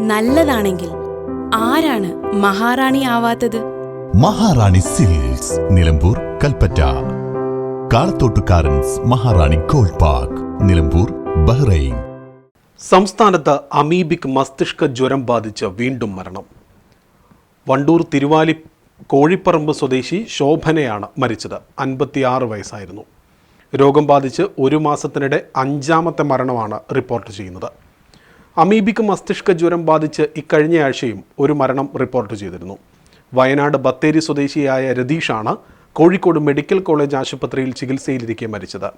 നല്ലതാണെങ്കിൽ ആരാണ് മഹാറാണി ആവാത്തത്? Maharani silks Nilambur Kalpetta. കാളത്തോട്ടുകാരൻസ് Maharani gold park Nilambur Bahrain. സംസ്ഥാനത്ത് അമീബിക് മസ്തിഷ്ക ജ്വരം ബാധിച്ച് വീണ്ടും മരണം. വണ്ടൂർ തിരുവാലി കോഴിപ്പറമ്പ് സ്വദേശി ശോഭനയാണ് മരിച്ചത്. അൻപത്തിയാറ് വയസ്സായിരുന്നു. രോഗം ബാധിച്ച് ഒരു മാസത്തിനിടെ അഞ്ചാമത്തെ മരണമാണ് റിപ്പോർട്ട് ചെയ്യുന്നത്. അമീബിക് മസ്തിഷ്ക ജ്വരം ബാധിച്ച് ഇക്കഴിഞ്ഞയാഴ്ചയും ഒരു മരണം റിപ്പോർട്ട് ചെയ്തിരുന്നു. വയനാട് ബത്തേരി സ്വദേശിയായ രതീഷാണ് കോഴിക്കോട് മെഡിക്കൽ കോളേജ് ആശുപത്രിയിൽ ചികിത്സയിലിരിക്കെ മരിച്ചത്.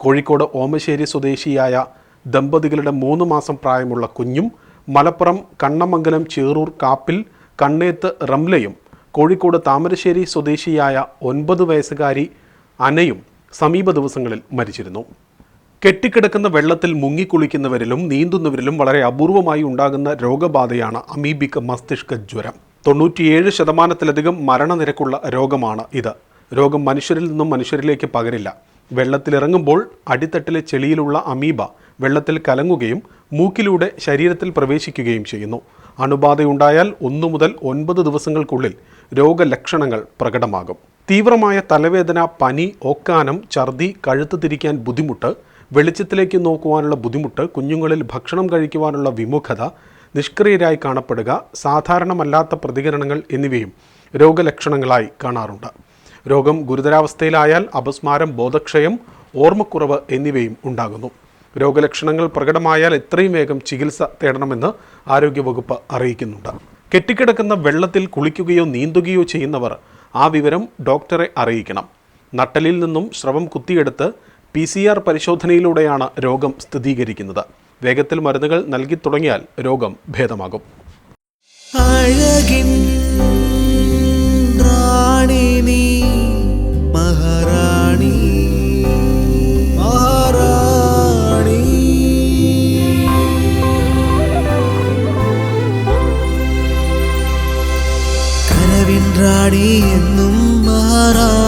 കോഴിക്കോട് ഓമശ്ശേരി സ്വദേശിയായ ദമ്പതികളുടെ മൂന്ന് മാസം പ്രായമുള്ള കുഞ്ഞും മലപ്പുറം കണ്ണമംഗലം ചേറൂർ കാപ്പിൽ കണ്ണേത്ത് റംലയും കോഴിക്കോട് താമരശ്ശേരി സ്വദേശിയായ ഒൻപത് വയസ്സുകാരി അനയും സമീപ ദിവസങ്ങളിൽ മരിച്ചിരുന്നു. കെട്ടിക്കിടക്കുന്ന വെള്ളത്തിൽ മുങ്ങിക്കുളിക്കുന്നവരിലും നീന്തുന്നവരിലും വളരെ അപൂർവമായി ഉണ്ടാകുന്ന രോഗബാധയാണ് അമീബിക് മസ്തിഷ്ക ജ്വരം. തൊണ്ണൂറ്റിയേഴ് ശതമാനത്തിലധികം മരണനിരക്കുള്ള രോഗമാണ് ഇത്. രോഗം മനുഷ്യരിൽ നിന്നും മനുഷ്യരിലേക്ക് പകരില്ല. വെള്ളത്തിലിറങ്ങുമ്പോൾ അടിത്തട്ടിലെ ചെളിയിലുള്ള അമീബ വെള്ളത്തിൽ കലങ്ങുകയും മൂക്കിലൂടെ ശരീരത്തിൽ പ്രവേശിക്കുകയും ചെയ്യുന്നു. അണുബാധയുണ്ടായാൽ ഒന്നു മുതൽ ഒൻപത് ദിവസങ്ങൾക്കുള്ളിൽ രോഗലക്ഷണങ്ങൾ പ്രകടമാകും. തീവ്രമായ തലവേദന പനി ഓക്കാനം ഛർദി കഴുത്ത് തിരിക്കാൻ ബുദ്ധിമുട്ട് വെളിച്ചത്തിലേക്ക് നോക്കുവാനുള്ള ബുദ്ധിമുട്ട് കുഞ്ഞുങ്ങളിൽ ഭക്ഷണം കഴിക്കുവാനുള്ള വിമുഖത നിഷ്ക്രിയരായി കാണപ്പെടുക സാധാരണമല്ലാത്ത പ്രതികരണങ്ങൾ എന്നിവയും രോഗലക്ഷണങ്ങളായി കാണാറുണ്ട്. രോഗം ഗുരുതരാവസ്ഥയിലായാൽ അപസ്മാരം ബോധക്ഷയം ഓർമ്മക്കുറവ് എന്നിവയും ഉണ്ടാകുന്നു. രോഗലക്ഷണങ്ങൾ പ്രകടമായാൽ എത്രയും വേഗം ചികിത്സ തേടണമെന്ന് ആരോഗ്യവകുപ്പ് അറിയിക്കുന്നുണ്ട്. കെട്ടിക്കിടക്കുന്ന വെള്ളത്തിൽ കുളിക്കുകയോ നീന്തുകയോ ചെയ്യുന്നവർ ആ വിവരം ഡോക്ടറെ അറിയിക്കണം. നട്ടലിൽ നിന്നും സ്രവം കുത്തിയെടുത്ത് പി സി ആർ പരിശോധനയിലൂടെയാണ് രോഗം സ്ഥിരീകരിക്കുന്നത്. വേഗത്തിൽ മരുന്നുകൾ നൽകി തുടങ്ങിയാൽ രോഗം ഭേദമാകും. മഹാറാണി കനവിൻ എന്നും മഹാറാണി